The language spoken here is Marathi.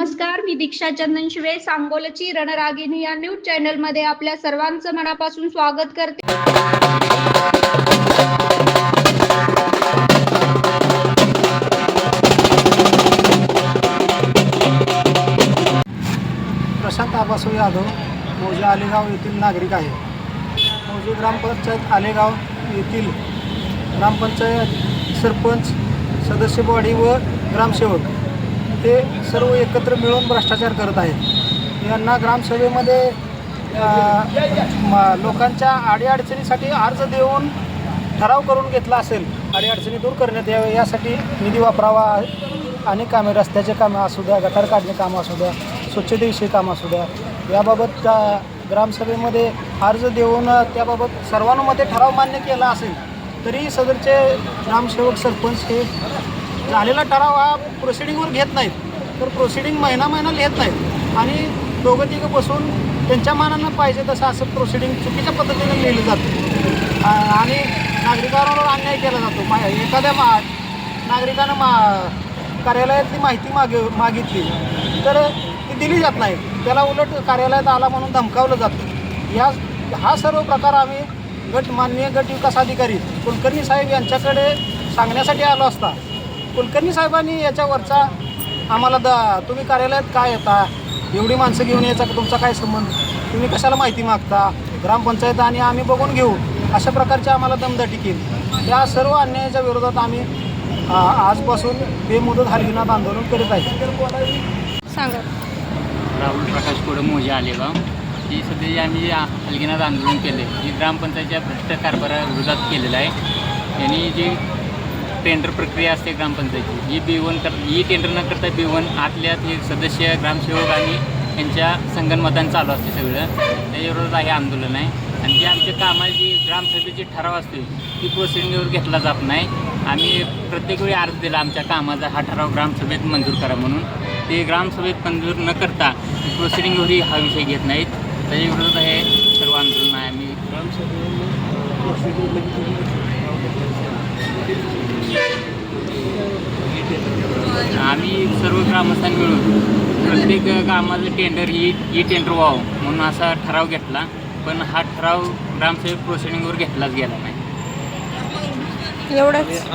नमस्कार मी दीक्षा चंदन शिवे सांगोलची रणरागिणी या न्यूज चॅनलमध्ये आपल्या सर्वांचं मनापासून स्वागत करते. प्रशांत आबासो यादव मौजे आलेगाव येथील नागरिक आहे. मौजे ग्रामपंचायत आलेगाव येथील ग्रामपंचायत सरपंच सदस्य बॉडी व ग्रामसेवक. ते सर्व एकत्र मिळून भ्रष्टाचार करत आहेत. यांना ग्रामसभेमध्ये म- लोकांच्या अडीअडचणीसाठी अर्ज देऊन ठराव करून घेतला असेल. अडीअडचणी दूर करण्यात यावे यासाठी निधी वापरावा अनेक कामे रस्त्याचे कामं असू द्या गटार काढणे कामं असू द्या स्वच्छतेविषयी कामं असू द्या याबाबत ग्रामसभेमध्ये अर्ज देऊन त्याबाबत सर्वानुमते ठराव मान्य केला असेल तरी सदरचे ग्रामसेवक सरपंच हे झालेला ठराव हा प्रोसिडिंगवर घेत नाहीत. तर प्रोसिडिंग महिना महिना लिहित नाहीत. आणि दोघं तिघं बसून त्यांच्या मानानं पाहिजे तसं असं प्रोसिडिंग चुकीच्या पद्धतीने लिहिलं जातं. आणि नागरिकांवर अन्याय केला जातो. मा एखाद्या मा नागरिकानं मा कार्यालयातली माहिती मागे मागितली तर ती दिली जात नाही. त्याला उलट कार्यालयात आला म्हणून धमकावलं जातं. या हा सर्व प्रकार आम्ही गट मान्य गट विकास अधिकारी कुलकर्णी साहेब यांच्याकडे सांगण्यासाठी आलो असता. कुलकर्णी साहेबांनी याच्यावरचा आम्हाला द तुम्ही कार्यालयात काय येता? एवढी माणसं घेऊन यायचा का? तुमचा काय संबंध? तुम्ही कशाला माहिती मागता? ग्रामपंचायत आणि आम्ही बघून घेऊ. अशा प्रकारची आम्हाला दमदाटी केली. या सर्व अन्यायाच्या विरोधात आम्ही आजपासून बेमुदत हलगिनाथ आंदोलन करीत आहे. सांगा. राहुल प्रकाश कोडे मोजे आलेगाव ही सध्या जे आम्ही जे हलगिनाथ आंदोलन केले जी ग्रामपंचायतच्या भ्रष्ट कारभाराविरोधात केलेलं आहे. यांनी जी टेंडर प्रक्रिया असते ग्रामपंचायतची. ही बी वन कर ही टेंडर न करता बी वन आतल्या हे सदस्य ग्रामसेवक आणि यांच्या संगणमतान चालू असते सगळं. त्याच्याबरोबर हे आंदोलन आहे. आणि जे आमच्या कामाची जी ग्रामसभेची ठराव असते ती प्रोसिडिंगवर घेतला जात नाही. आम्ही प्रत्येक वेळी अर्ज दिला आमच्या कामाचा हा ठराव ग्रामसभेत मंजूर करा म्हणून. ते ग्रामसभेत मंजूर न करता प्रोसिडिंगवरही हा विषय घेत नाहीत. त्याच्या हे सर्व आंदोलन आहे आम्ही. आम्ही सर्व ग्रामस्थांनी मिळून प्रत्येक कामाचं टेंडर ही ही टेंडर व्हावं म्हणून असा ठराव घेतला. पण हा ठराव ग्रामसेवक प्रोसिडिंगवर घेतलाच गेला नाही. एवढंच.